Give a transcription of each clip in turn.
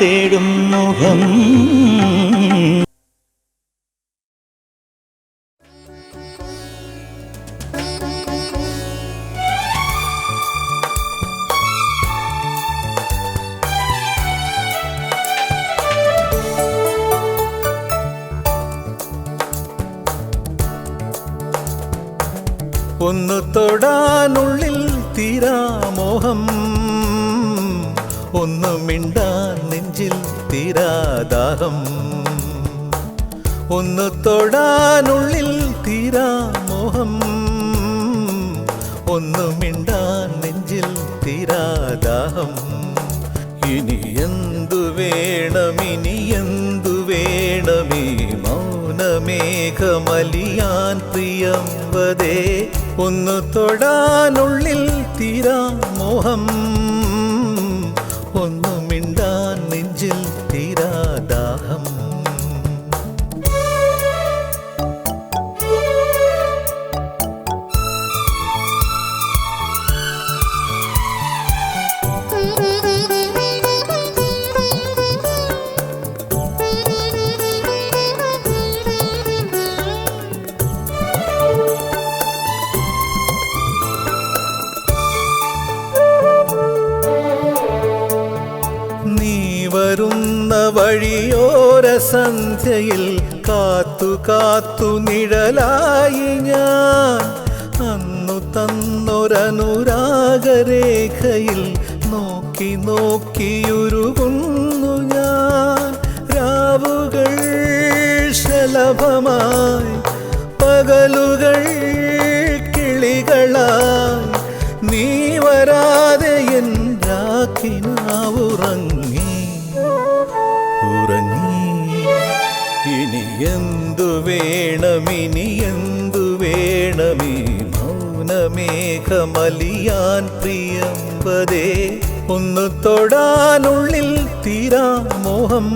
തേടും മുഖം. ഒന്ന് തൊടാനുള്ളിൽ തീരാമോഹം തീരാദാഹം. ഒന്ന് തൊടാനുള്ളിൽ തീരാമോഹം ഒന്ന് മിണ്ടാൻ നെഞ്ചിൽ തീരാദാഹം. ഇനി എന്തു വേണം ഇനി എന്തു വേണമേ മൗനമേഘമലിയാൻ പ്രിയംവതേ ഒന്ന് തൊടാനുള്ളിൽ തീരാമോഹം ഒന്ന് സന്ധ്യയിൽ കാത്തു കാത്തു നിഴലായി ഞാൻ. അന്നു തന്നൊരനുരാഗരേഖയിൽ നോക്കി നോക്കിയുരുകുന്നു ഞാൻ. രാവുകൾ ശലഭമായി വേണം ഇനി എന്തു വേണമീ? മൗനമേഘമലിയാൻ പ്രിയമ്പതേ ഒന്ന് തൊടാനുള്ളിൽ തീരാ മോഹം.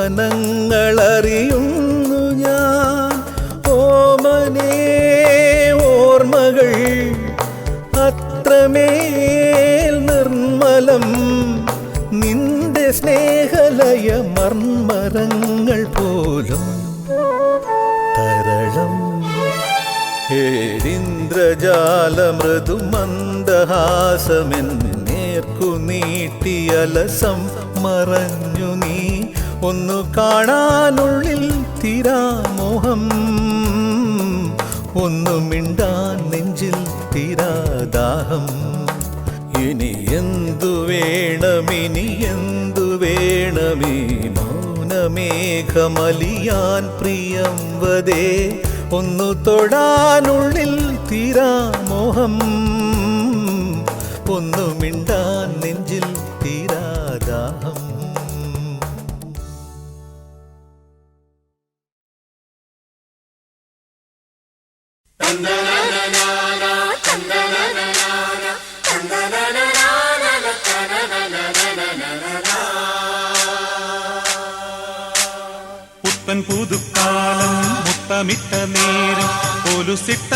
ചുംബനങ്ങളറിയുന്നു ഞാൻ. ഓമനേ ഓർമ്മകൾ അത്രമേൽ നിർമ്മലം. നിന്റെ സ്നേഹലയ മർമ്മരങ്ങൾ പോലും തരളം ഹേരിന്ദ്രജാലമൃദു മന്ദഹാസമെന്ന് നേർക്കു നീട്ടിയലസം മറഞ്ഞു നീ ഒന്നു കാണാനുള്ളിൽ തീരാമോഹം ഒന്നു മിണ്ടാൻ നെഞ്ചിൽ തീരാദാഹം ഇനി എന്തു വേണം ഇനി എന്തു വേണമേ മൗനമേഘമലിയാൻ പ്രിയംവതേ ഒന്നു തൊടാനുള്ളിൽ തീരാമോഹം ഒന്നു മിണ്ടാൻ നെഞ്ചിൽ മുത്തമിട്ട നേരം പൊലുസിട്ട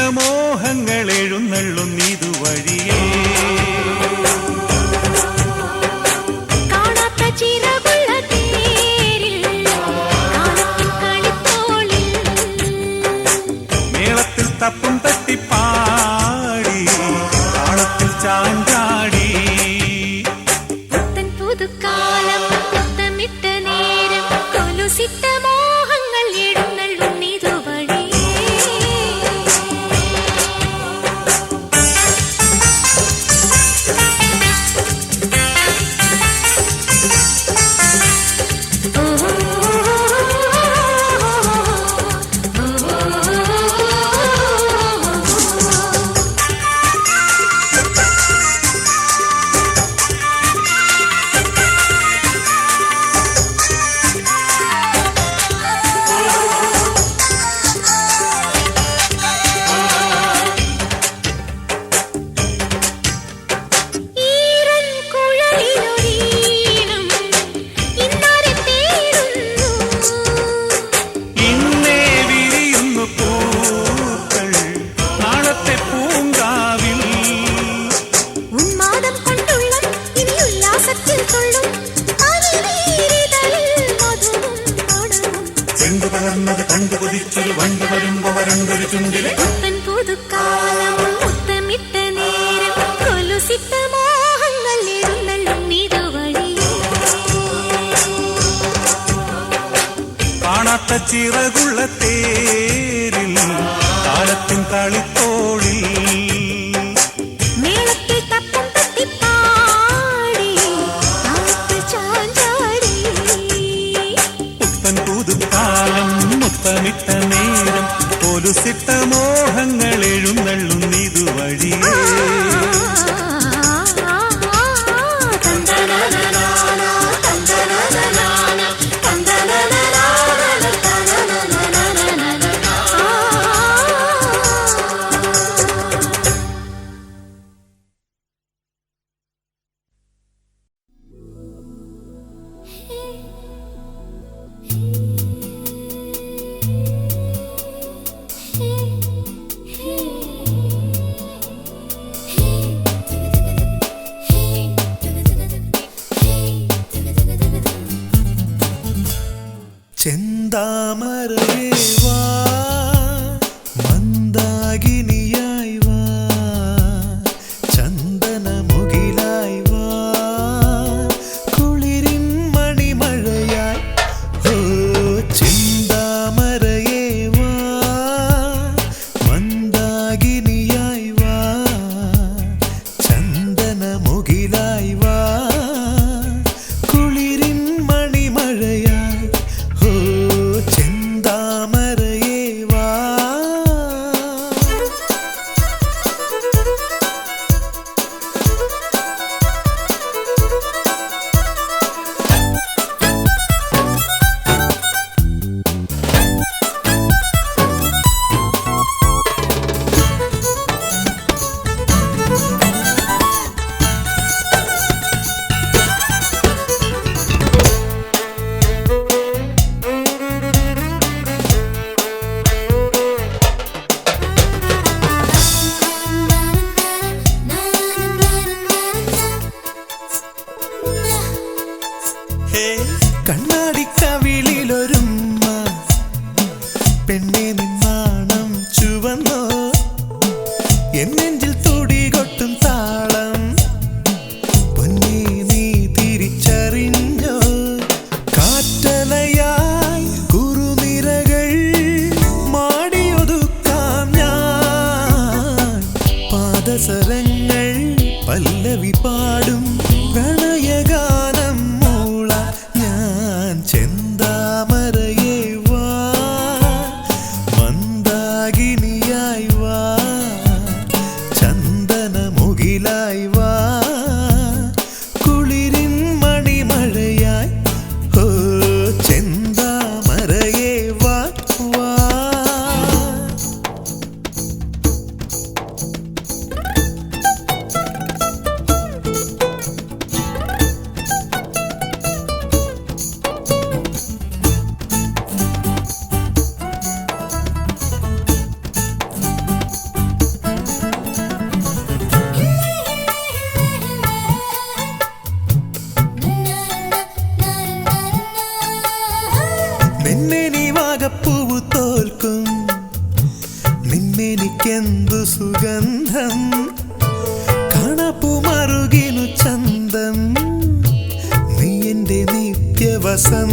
வட்டமோ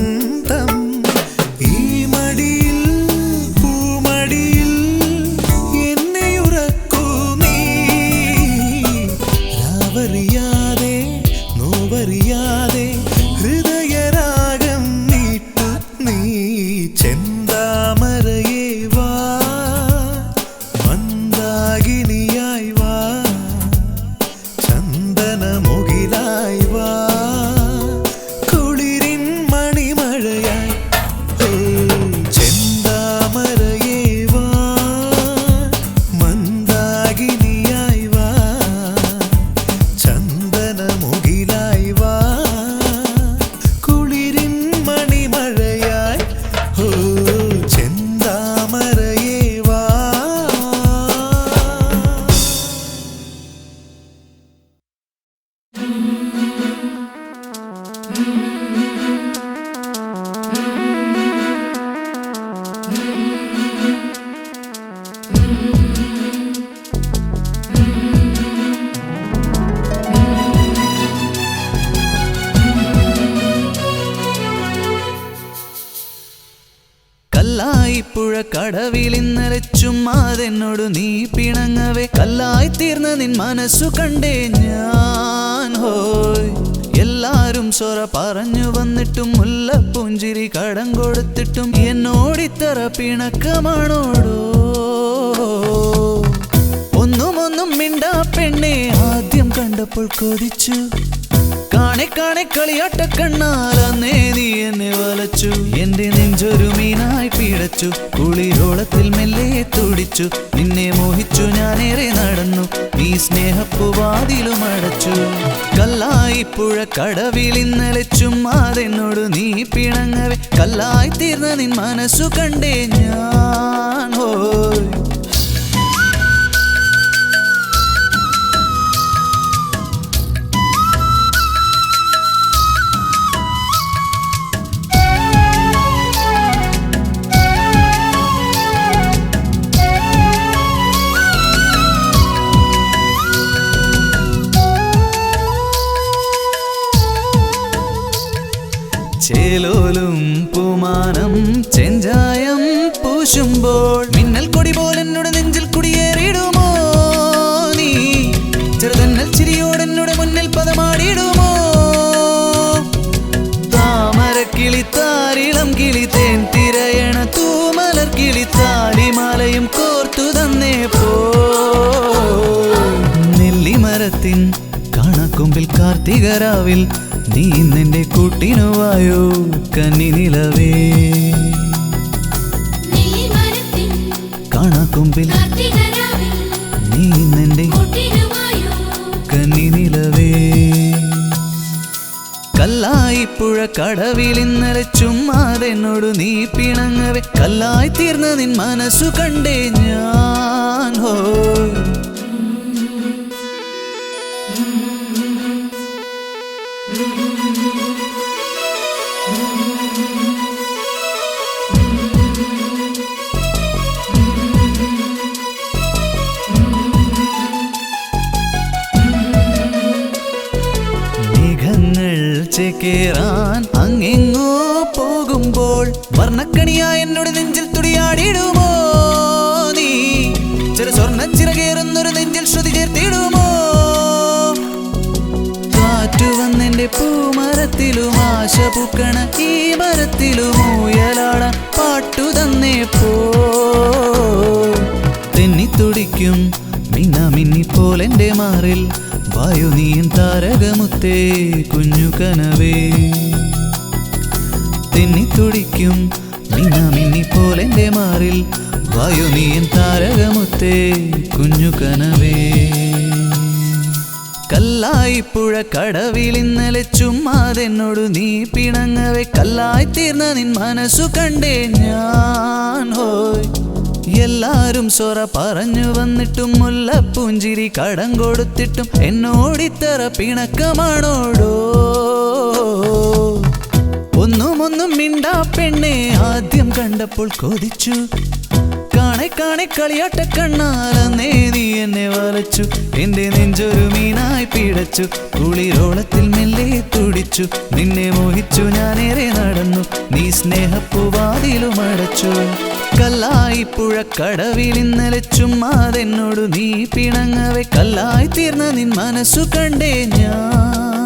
tanta മനസ്സു കണ്ടേ ഞാൻ ഹോയ്. എല്ലാരും സൊറ പറഞ്ഞു വന്നിട്ടും മുല്ല പൂഞ്ചിരി കടം കൊടുത്തിട്ടും എന്നോടിത്തറ പിണക്കമാണോടോ? ഒന്നും ഒന്നും മിണ്ടാ പെണ്ണെ ആദ്യം കണ്ടപ്പോൾ കൊതിച്ചു. കാണെ കാണെ കളിയാട്ട കണ്ണാലേ നീ എന്നെ വലച്ചു. എന്റെ നെഞ്ചൊരു മീനായി പിടച്ചു കുളിരോളത്തിൽ മെല്ലെ തുടിച്ചു. നിന്നെ മോഹിച്ചു ഞാനേറെ നടന്നു. നീ സ്നേഹപ്പുവാതിലും അടച്ചു. കല്ലായി പുഴ കടവിൽ ഇന്നലെ ചുമ്മാതെന്നോട് നീ പിണങ്ങവേ. കല്ലായി തീർന്ന നിൻ മനസ്സു കണ്ടേ ഞാൻ. ഹോയ് ചേലോലും പൂമാനം ചെഞ്ചായം പൂശുമ്പോൾ മിന്നൽ കൊടി പോലെന്നോട് നെഞ്ചിൽ കുടിയേറിയിടുമോ നീ? ചെറുതന്നൽ ചിരിയോടെന്നോട് മുന്നിൽ പദമാടിയിടുമോ? താമര കിളി താരിളം കിളി തേൻ തിരയണ തൂമലർ കിളി താലിമാലയും കോർത്തു തന്നേ പോ. നെല്ലിമരത്തിൻ കാണാക്കൊമ്പിൽ കാർത്തികരാവിൽ നീ നിന്റെ കൂട്ടിനുവായോ കന്നി നിലവേ? കാണാക്കൊമ്പിൽ നീ നിന്റെ കന്നി നിലവേ? കല്ലായി പുഴ കടവിൽ ഇന്നലെ ചുമ്മാതെന്നോട് നീ പിണങ്ങവേ. കല്ലായി തീർന്ന നിൻ മനസ്സു കണ്ടേ ഞാൻ. ഹോ. മേഘങ്ങൾ കേറാൻ അങ്ങെങ്ങോ പോകുമ്പോൾ വർണക്കണിയാ എന്നോട് നെഞ്ചിൽ തുടിയാടിയിടുമോ നീ? ചെറു സ്വർണ ചിറകേറുന്നൊരു നെഞ്ചിൽ ശ്രുതി ചേർത്തിടുമോ? കാറ്റു വന്നെന്റെ പൂമരത്തിലും ആശ പൂക്കണ ഈ മരത്തിലും ഊയലാട പാട്ടു തന്നേ പോ തെന്നിത്തുടിക്കും മിന്ന മിന്നിപ്പോലെന്റെ മാറിൽ വായു താരകമുത്തേ കുഞ്ഞു കനവേ. തെന്നിത്തുടിക്കും മിന്നാമിന്നി മിന്നിപ്പോലെന്റെ മാറിൽ വായു നീൻ താരകമുത്തേ കുഞ്ഞു കനവേ. കല്ലായി പുഴ കടവിൽ ഇന്നലെ ചുമ്മാതെന്നോട് നീ പിണങ്ങവേ. കല്ലായി തീർന്ന നിൻ മനസ്സു കണ്ടേ ഞാൻ. ഹോയ്. എല്ലാരും സൊറ പറഞ്ഞു വന്നിട്ടും മുല്ലപ്പൂഞ്ചിരി കടം കൊടുത്തിട്ടും എന്നോടിത്തറ പിണക്കമാണോടോ? ഒന്നും ഒന്നും മിണ്ടാ പെണ്ണെ ആദ്യം കണ്ടപ്പോൾ കൊതിച്ചു. കാണെ കളിയാട്ട കണ്ണാലേ നീ എന്നെ വലച്ചു. എന്റെ നെഞ്ചൊരു മീനായി പിടച്ചു. കുളിരോളത്തിൽ മെല്ലെ തുടിച്ചു. നിന്നെ മോഹിച്ചു ഞാനേറെ നടന്നു. നീ സ്നേഹപ്പുവാതിലും അടച്ചു. കല്ലായി പുഴ കടവിൽ ഇന്നലെ ചുമ്മാതെന്നോട് നീ പിണങ്ങവേ. കല്ലായി തീർന്ന നിൻ മനസ്സു കണ്ടേ ഞാൻ.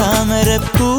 താമരപ്പൂ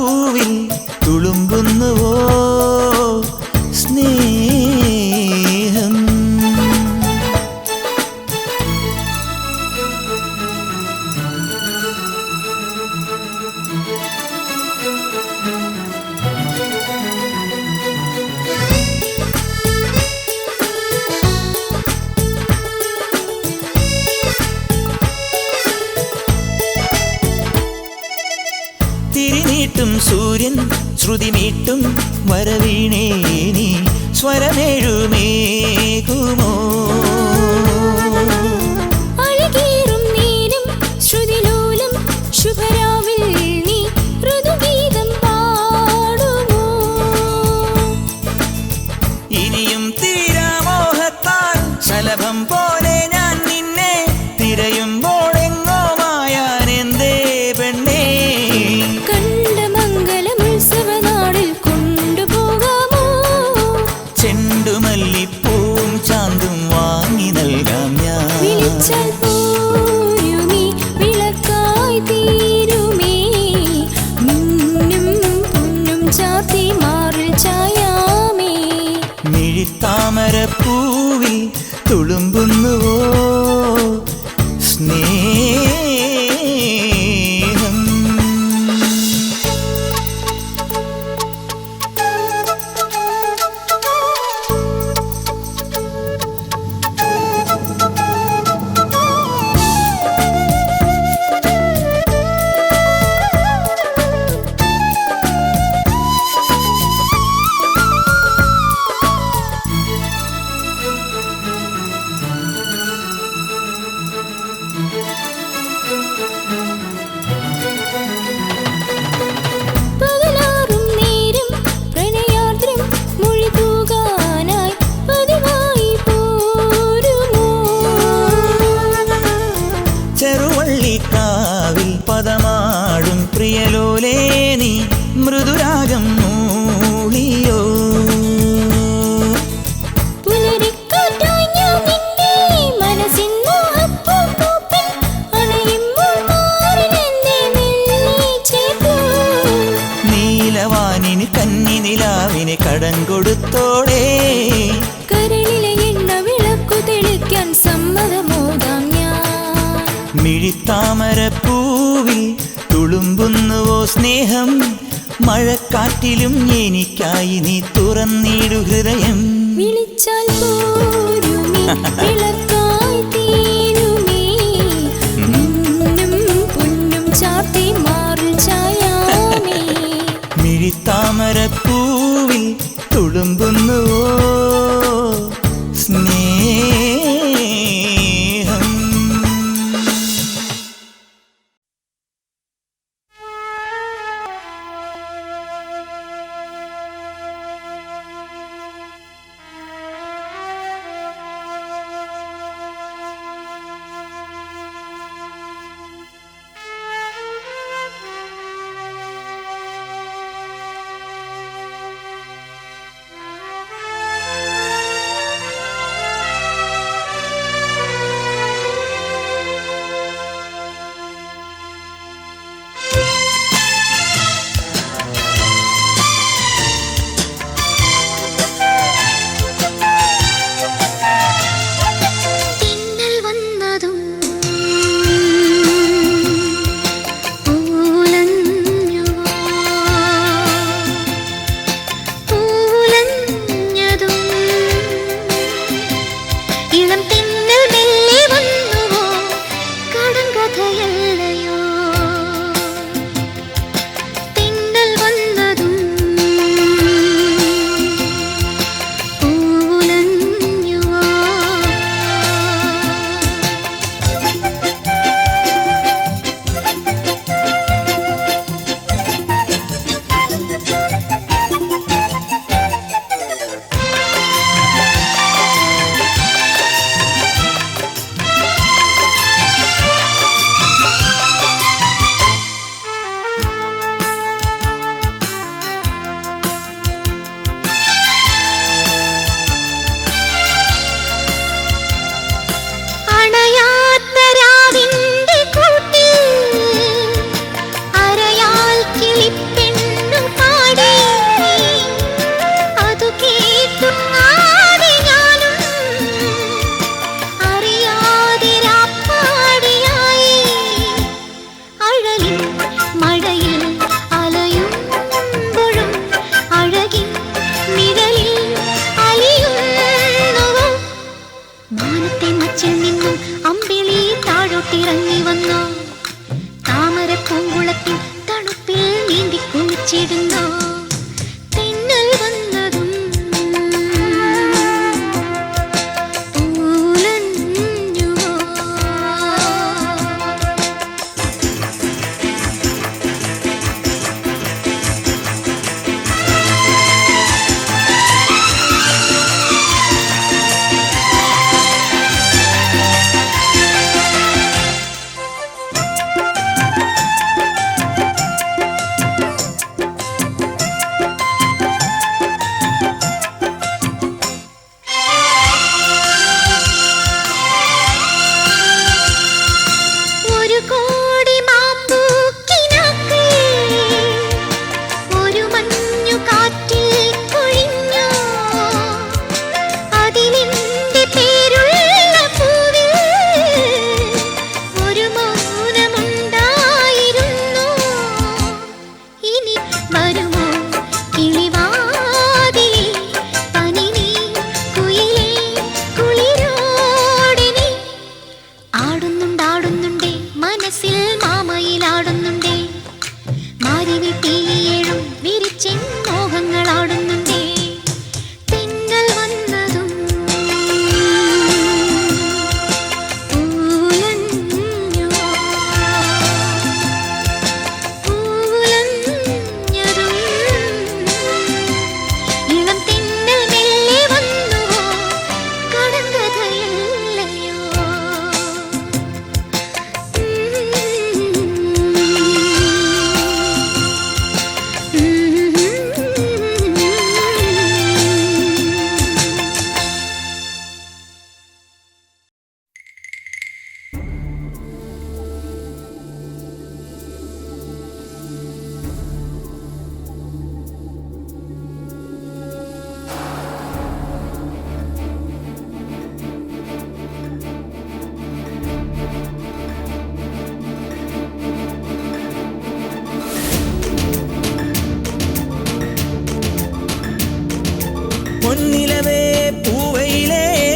അതിനെ കടം കൊടുത്തോടെ കരളിലെ എണ്ണ വിളക്കു തെളിക്കാൻ സമ്മതമോതാം ഞാൻ. മിഴിത്താമരപ്പൂവിൽ തുളുമ്പുന്നുവോ സ്നേഹം? മഴക്കാറ്റിലും എനിക്കായി നീ തുറന്നിടു ഹൃദയം. വിളിച്ചാൽ മിഴിത്താമരപ്പൂ തുളുമ്പുന്നുവോ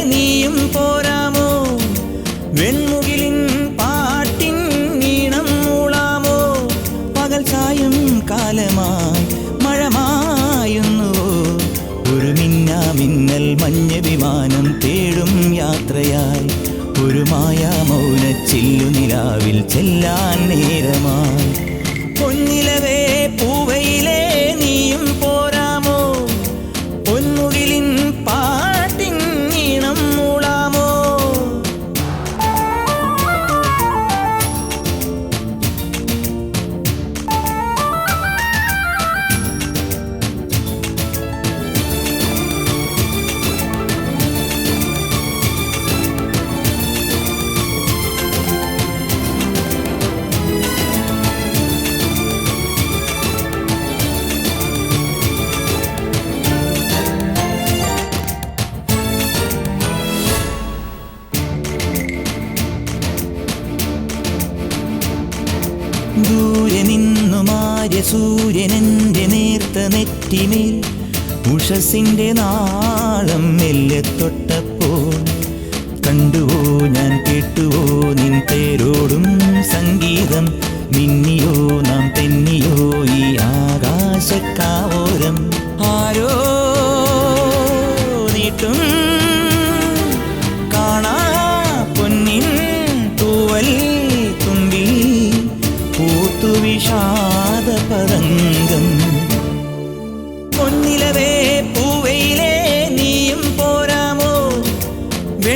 നീയും പോരാമോ? വെൺമുകിലിൻ പാട്ടിൻ നീണം മൂളാമോ? ഒരു മിന്നൽ തേടും യാത്രയായി. ഒരു മായാ മൗന ചെല്ലുനിലാവിൽ ചെല്ലാൻ നേരമായി. നെറ്റിമേൽ ഉഷസിന്റെ നാളം മെല്ലെ തൊട്ടപ്പോൾ കണ്ടുവോ ഞാൻ കേട്ടുവോ നിൻ പേരോടും സംഗീതം. മിന്നിയോ നാം തെന്നിയോ ഈ ആകാശക്കാവോരം. ആരോ നീട്ടും കാണാ പൊന്നിൻ തൂവൽ തുമ്പി പൂത്തു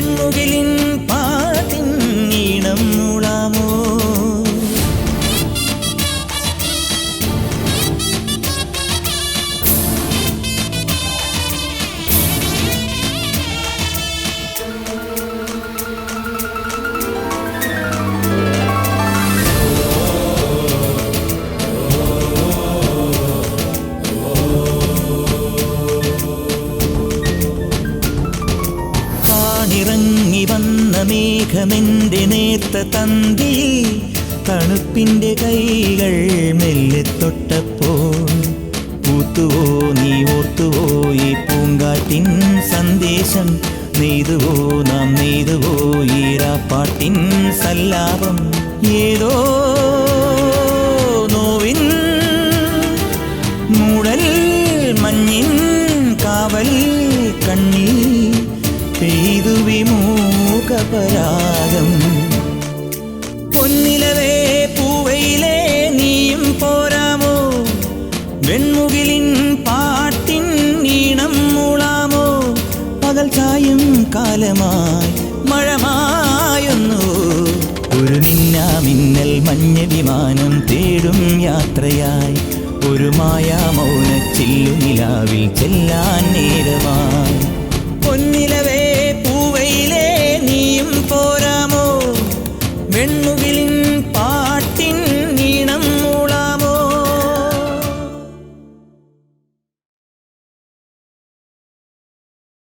വെൺമുകിലിൻ തന്തിയിൽ തണുപ്പിന്റെ കൈകൾ മെല്ലെ തൊട്ടപ്പോൾ പൂത്തുവോ നീ ഓർത്തുവോ ഈ പൂങ്കാറ്റിൻ സന്ദേശം നെയ്തുവോ നാം നെയ്തുവോ ഈരാപ്പാട്ടിൻ സല്ലാപം. ഏതോ വിമാനം തേടും യാത്രയായി. ഒരു മായാമൗന ചില്ലുനിലാവിൽ ചെല്ലാൻ നേരമായി.